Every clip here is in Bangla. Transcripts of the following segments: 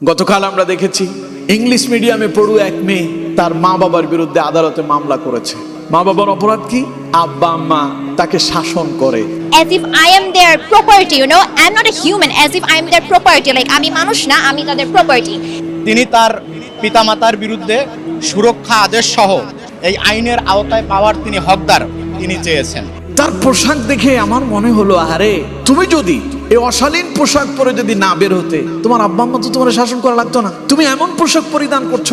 গতকাল আমরা দেখেছি ইংলিশ মিডিয়ামে পড়ু এক মেয়ে তার মা বাবার বিরুদ্ধে আদালতে মামলা করেছে মা বাবার অপরাধ কি আব্বা আম্মা তাকে শাসন করে as if I am their property, you know. I'm not a human, as if I'm their property. Like, আমি মানুষ না, আমি তাদের property. তিনি তার পিতামাতার বিরুদ্ধে সুরক্ষা আদেশ সহ এই আইনের আওতায় পাওয়ার তিনি হকদার তিনি চেয়েছেন তার পোশাক দেখে আমার মনে হলো আরে তুমি যদি এই অশালীন পোশাক পরে যদি না বের হতে, তোমার আব্বা মা তো তোমার শাসন করা লাগতো না। তুমি এমন পোশাক পরিধান করছ,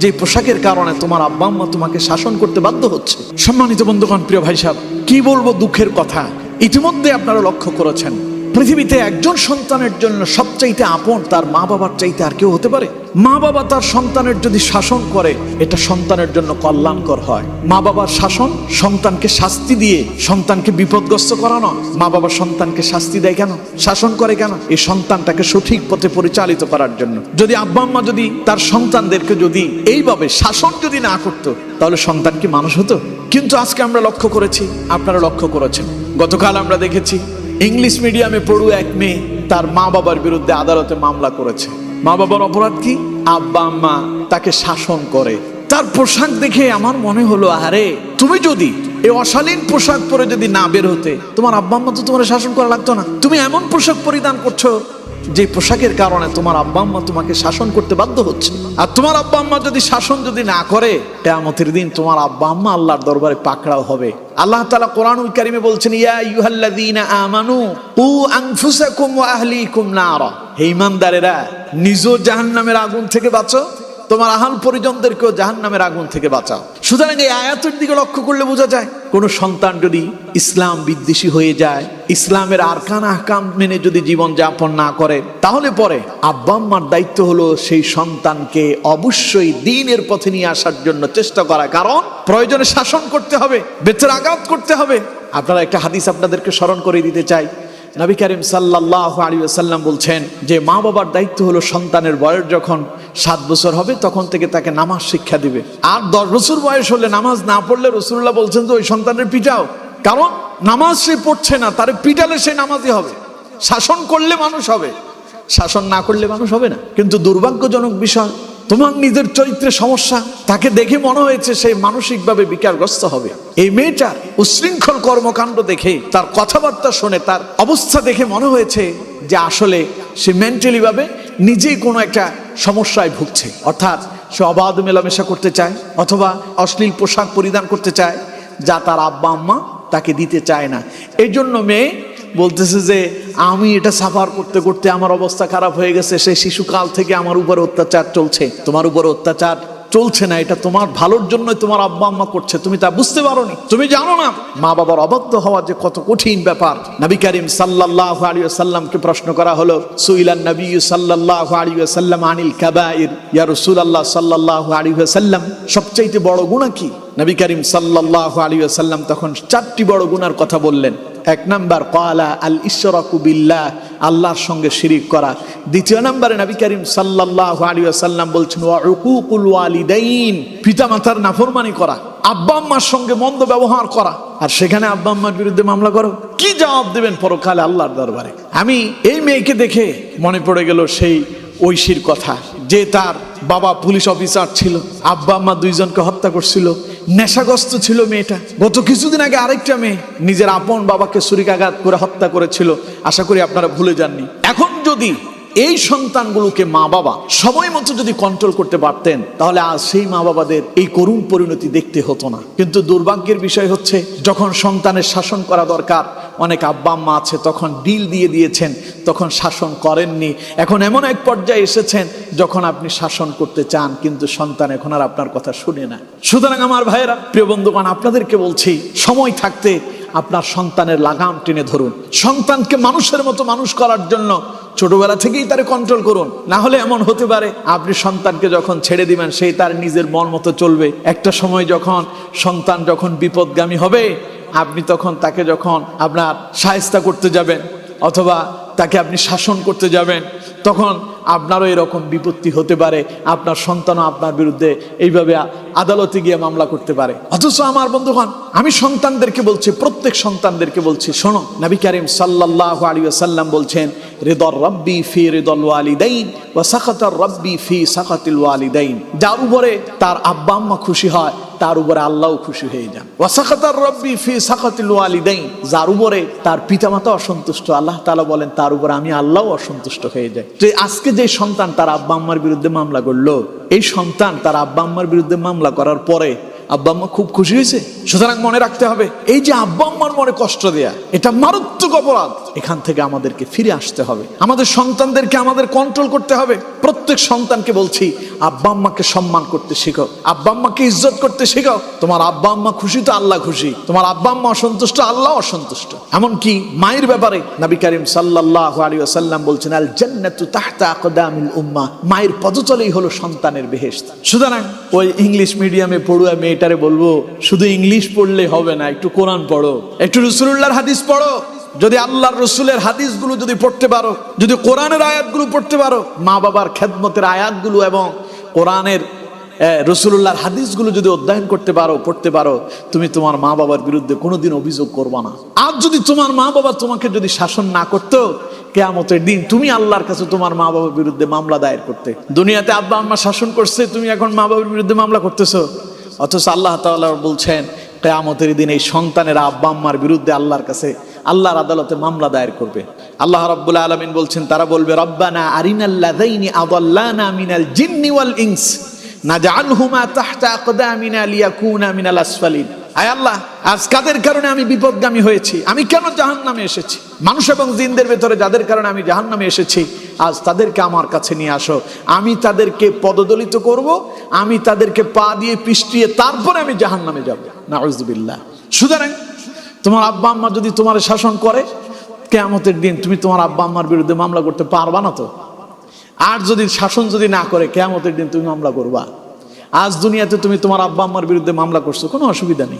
যে পোশাকের কারণে তোমার আব্বা আম্মা তোমাকে শাসন করতে বাধ্য হচ্ছে। সম্মানিত বন্ধুগণ, প্রিয় ভাই সাহেব, কি বলব দুঃখের কথা? ইতিমধ্যে আপনারা লক্ষ্য করেছেন পৃথিবীতে একজন সন্তানের জন্য সবচাইতে আপন তার মা বাবার চাইতে আর কেউ হতে পারে? মা বাবা তার সন্তানের যদি শাসন করে, এটা সন্তানের জন্য কল্যাণকর হয়। মা বাবার শাসন সন্তানকে শাস্তি দিয়ে সন্তানকে বিপদগ্রস্ত করানো মা বাবা সন্তানকে শাস্তি দেয় কেন? শাসন করে কেন? এই সন্তানটাকে সঠিক পথে পরিচালিত করার জন্য। যদি আব্বা আম্মা যদি তার সন্তানদেরকে যদি এইভাবে শাসন যদি না করতো, তাহলে সন্তান কি মানুষ হতো? কিন্তু আজকে আমরা লক্ষ্য করেছি, আপনারা লক্ষ্য করেছেন। গতকাল আমরা দেখেছি ইংলিশ মিডিয়ামে পড়ু এক মেয়ে, তার মা বাবার বিরুদ্ধে আদালতে মামলা করেছে। মা বাবার অপরাধ কি? আব্বা, আম্মা তাকে শাসন করে। তার পোশাক দেখে আমার মনে হলো আরে তুমি যদি এই অশালীন পোশাক পরে যদি না বের হতে, তোমার আব্বা আম্মা তো তোমার শাসন করা লাগতো না। তুমি এমন পোশাক পরিধান করছ যে পোশাকের কারণে তোমার আব্বা আম্মা তোমাকে শাসন করতে বাধ্য হচ্ছে। আর তোমার আব্বা আম্মা যদি শাসন যদি না করে, কেয়ামতের দিন তোমার আব্বা আম্মা আল্লাহর দরবারে পাকড়াও হবে। আল্লাহ তাআলা কোরআনুল কারিমে বলছেন, ইয়া আইয়ুহাল্লাযীনা আমানু উ আনফুসাকুম ওয়া আহলিকুম নারা। হে ঈমানদারেরা, নিজ জাহান্নামের আগুন থেকে বাঁচো তোমার আহাল পরিজনদেরকেও জাহান্নামের আগুন থেকে বাঁচাও। সুতরাং এই আয়াতের দিকে লক্ষ্য করলে বোঝা যায়, কোনো সন্তান যদি ইসলাম বিদ্বেষী হয়ে যায়, ইসলামের আরকান আহকাম মেনে যদি জীবন যাপন না করে, তাহলে পরে আব্বা আম্মার দায়িত্ব হলো সেই সন্তানকে অবশ্যই দিনের পথে নিয়ে আসার জন্য চেষ্টা করা। কারণ প্রয়োজনে শাসন করতে হবে বেচের আঘাত করতে হবে। আপনারা একটা হাদিস আপনাদেরকে স্মরণ করে দিতে চাই। নবী করিম সাল্লাহ আলী সাল্লাম বলছেন যে মা বাবার দায়িত্ব হলো সন্তানের বয়স যখন সাত বছর হবে, তখন থেকে তাকে নামাজ শিক্ষা দিবে। আর দশ বছর বয়স হলে নামাজ না পড়লে রসুল্লাহ বলছেন তো ওই সন্তানের পিটাও। কারণ নামাজ সে পড়ছে না, তার পিটালে সে নামাজই হবে। শাসন করলে মানুষ হবে, শাসন না করলে মানুষ হবে না। কিন্তু দুর্ভাগ্যজনক বিষয় তোমার নিজের চরিত্রে সমস্যা, তাকে দেখে মনে হয়েছে সে মানসিকভাবে বিকারগ্রস্ত হবে। এই মেয়েটার উশৃঙ্খল কর্মকাণ্ড দেখে, তার কথাবার্তা শুনে, তার অবস্থা দেখে মনে হয়েছে যে আসলে সে মেন্টালি ভাবে নিজেই কোনো একটা সমস্যায় ভুগছে। অর্থাৎ সে অবাধ মেলামেশা করতে চায়, অথবা অশ্লীল পোশাক পরিধান করতে চায়, যা তার আব্বা আম্মা তাকে দিতে চায় না। এই জন্য মেয়ে বলতেছে যে, আমি এটা সাফার করতে করতে আমার অবস্থা খারাপ হয়ে গেছে। সেই শিশুকাল থেকে আমার উপর অত্যাচার চলছে। তোমার উপর অত্যাচার চলছে না। এটা তোমার ভালোর জন্য তোমার আব্বা আম্মা করছে। তুমি তা বুঝতে পারোনি। তুমি জানো না? মা বাবার অবাধ্য হওয়া যে কত কঠিন ব্যাপার। নবী করিম সাল্লাহ আলী সাল্লামকে প্রশ্ন করা হলো সুইলান নবী সাল্লাহ আলী সাল্লাম আনিল কাবাইর? ইয়া রসুল আল্লাহ সাল্লাহ আলী সাল্লাম সবচাইতে বড় গুণা কি? নবী করিম সাল্লাহ আলী সাল্লাম তখন চারটি বড় গুণার কথা বললেন। এক নাম্বার কলা আল বিল্লাহ, আল্লাহর সঙ্গে শিরিক করা। দ্বিতীয় নম্বরে নবী করিম সাল্লাল্লাহু আলাইহি ওয়াসাল্লাম বলছেন, ওয়া উকুকুল ওয়ালিদাইন পিতামাতার নাফরমানি করা, আব্বা আম্মার সঙ্গে মন্দ ব্যবহার করা। আর সেখানে আব্বা আম্মার বিরুদ্ধে মামলা করো। কি জবাব দেবেন পরকালে আল্লাহর দরবারে? আমি এই মেয়েকে দেখে মনে পড়ে গেল সেই ঐশীর কথা, যে তার বাবা পুলিশ অফিসার ছিল, আব্বা আম্মা দুইজনকে হত্যা করছিল, নেশাগ্রস্ত ছিল মেয়েটা। গত কিছুদিন আগে আরেকটা মেয়ে নিজের আপন বাবাকে ছুরিকাঘাত করে হত্যা করেছিল, আশা করি আপনারা ভুলে যাননি। এখন যদি এই সন্তানগুলোকে মা বাবা সময় মতো যদি কন্ট্রোল করতে পারতেন, তাহলে আজ সেই মা বাবাদের এই করুণ পরিণতি দেখতে হতো না। কিন্তু দুর্ভাগ্যের বিষয় হচ্ছে, যখন সন্তানের শাসন করা দরকার অনেক আব্বা আম্মা আছে, তখন ডিল দিয়ে দিয়েছেন, তখন শাসন করেননি। এখন এমন এক পর্যায়ে এসেছেন, যখন আপনি শাসন করতে চান, কিন্তু সন্তান এখন আর আপনার কথা শুনে না। সুতরাং আমার ভাইয়েরা, প্রিয় বন্ধুগণ, আপনাদেরকে বলছি, সময় থাকতে আপনার সন্তানের লাগাম টেনে ধরুন। সন্তানকে মানুষের মতো মানুষ করার জন্য ছোটবেলা থেকেই তার কন্ট্রোল করুন। না হলে এমন হতে পারে, আপনি সন্তানকে যখন ছেড়ে দিবেন, সেই তার নিজের মন মতো চলবে। একটা সময় যখন সন্তান যখন বিপদগামী হবে আপনি তখন তাকে যখন আপনার সাহেস্তা করতে যাবেন অথবা তাকে আপনি শাসন করতে যাবেন, তখন আপনারও এরকম বিপত্তি হতে পারে। আপনার সন্তানও আপনার বিরুদ্ধে এইভাবে আদালতে গিয়ে মামলা করতে পারে। অথচ আমার বন্ধুগণ, আমি সন্তানদেরকে বলছি, প্রত্যেক সন্তানদেরকে বলছি, শোনো, নবী কারিম সাল্লাহ আলী সাল্লাম বলছেন রেদর রব্বি ফি রেদল ওয়ালিদাইন ওয়া সাখাতার রব্বি ফি সাখাতিল ওয়ালিদাইন। যার উপরে তার আব্বা আম্মা খুশি হয়, তার উপরে আল্লাহও খুশি হয়ে যান। ওয়া সাখাতার রব্বি ফি সাখাতিল ওয়ালিদাইন। যার উপরে তার পিতামাতা অসন্তুষ্ট, আল্লাহ তাআলা বলেন, তার উপরে আমি আল্লাহও অসন্তুষ্ট হয়ে যাই। যে আজকে যে সন্তান তার আব্বা আম্মার বিরুদ্ধে মামলা করল, এই সন্তান তার আব্বা আম্মার বিরুদ্ধে মামলা করার পরে আব্বা আম্মা খুব খুশি হয়েছে। সুতরাং মনে রাখতে হবে, এই যে আব্বা আম্মার মনে কষ্ট দেয়া, এটা মারাত্মক অপরাধ। এখান থেকে আমাদেরকে ফিরে আসতে হবে। আমাদের সন্তানদেরকে আমাদের কন্ট্রোল করতে হবে। প্রত্যেক সন্তানকে বলছি, আব্বা আম্মাকে সম্মান করতে শিখো। আব্বা আম্মাকে ইজ্জত করতে শিখো। তোমার আব্বা আম্মা খুশি তো আল্লাহ খুশি। তোমার আব্বা আম্মা অসন্তুষ্ট, আল্লাহ অসন্তুষ্ট। এমনকি মায়ের ব্যাপারে নবী করিম সাল্লাল্লাহু আলাইহি ওয়াসাল্লাম বলছেন আল জান্নাতু তাহতা আকদামিল উম্মাহ মায়ের পদতলেই হলো সন্তানের বেহেশত। সুতরাং ওই ইংলিশ মিডিয়ামে পড়ুয়া মেয়েটারে বলব, শুধু ইংলিশ পড়লে হবে না, একটু কোরআন পড়ো। একটু রসুল্লাহর হাদিস পড়ো। যদি আল্লাহর রসুলের হাদিসগুলো যদি পড়তে পারো, যদি কোরআনের আয়াতগুলো পড়তে পারো, মা বাবার খেদমতের আয়াতগুলো এবং কোরআনের রসুল্লাহর হাদিসগুলো যদি অধ্যয়ন করতে পারো, পড়তে পারো, তুমি তোমার মা বাবার বিরুদ্ধে কোনোদিন অভিযোগ করবা না। আর যদি তোমার মা বাবা তোমাকে যদি শাসন না করতো, কেয়ামতের দিন তুমি আল্লাহর কাছে তোমার মা বাবার বিরুদ্ধে মামলা দায়ের করতে। দুনিয়াতে আব্বা আম্মা শাসন করছে, তুমি এখন মা বাবার বিরুদ্ধে মামলা করতেছো। অথচ আল্লাহ তাআলা বলছেন, কেয়ামতের দিন এই সন্তানের আব্বা আম্মার বিরুদ্ধে আল্লাহর কাছে, আল্লাহর আদালতে মামলা দায়ের করবে। আল্লাহ রব্বুল আলমিন বলছেন, তারা বলবে, রব্বানা আরিনাল্লাদাইনি আদাল্লানা মিনাল জিন্নি ওয়াল ইংস না জানহুমা তাহতা আকদামিনা লিয়াকুনা মিনাল আসফালিন। আয় আল্লাহ, আজ কাদের কারণে আমি বিপদগামী হয়েছি? আমি কেন জাহান্নামে এসেছি? মানুষ এবং জিনদের ভেতরে যাদের কারণে আমি জাহান্নামে এসেছি, আজ তাদেরকে আমার কাছে নিয়ে আসো। আমি তাদেরকে পদদলিত করব, আমি তাদেরকে পা দিয়ে পিষ্টিয়ে তারপরে আমি জাহান্নামে যাব। নাউজুবিল্লাহ। সুতরাং, তোমার আব্বা আম্মা যদি তোমার শাসন করে, কেয়ামতের দিন তুমি তোমার আব্বা আম্মার বিরুদ্ধে মামলা করতে পারবা না তো? আর যদি শাসন যদি না করে, কেয়ামতের দিন তুমি মামলা করবা। আজ দুনিয়াতে তুমি তোমার আব্বা আম্মার বিরুদ্ধে মামলা করছ, কোনো অসুবিধা নেই।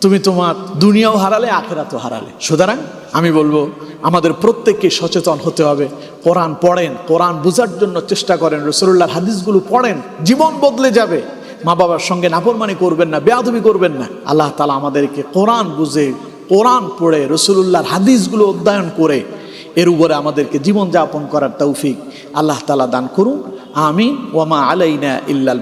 তুমি তোমার দুনিয়াও হারালে, আখেরাতও হারালে। সুতরাং আমি বলব, আমাদের প্রত্যেককে সচেতন হতে হবে। কোরআন পড়েন, কোরআন বোঝার জন্য চেষ্টা করেন রসুল্লাহর হাদিসগুলো পড়েন, জীবন বদলে যাবে। মা বাবার সঙ্গে নাফরমানি করবেন না, বেয়াদবি করবেন না। আল্লাহ তালা আমাদেরকে কোরআন বুঝে, কোরআন পড়ে রসুল্লাহর হাদিসগুলো অধ্যয়ন করে, এর উপরে আমাদেরকে জীবনযাপন করার তৌফিক আল্লাহ তালা দান করুন। আমি ওয়ামা আলাইনা ইল্লাল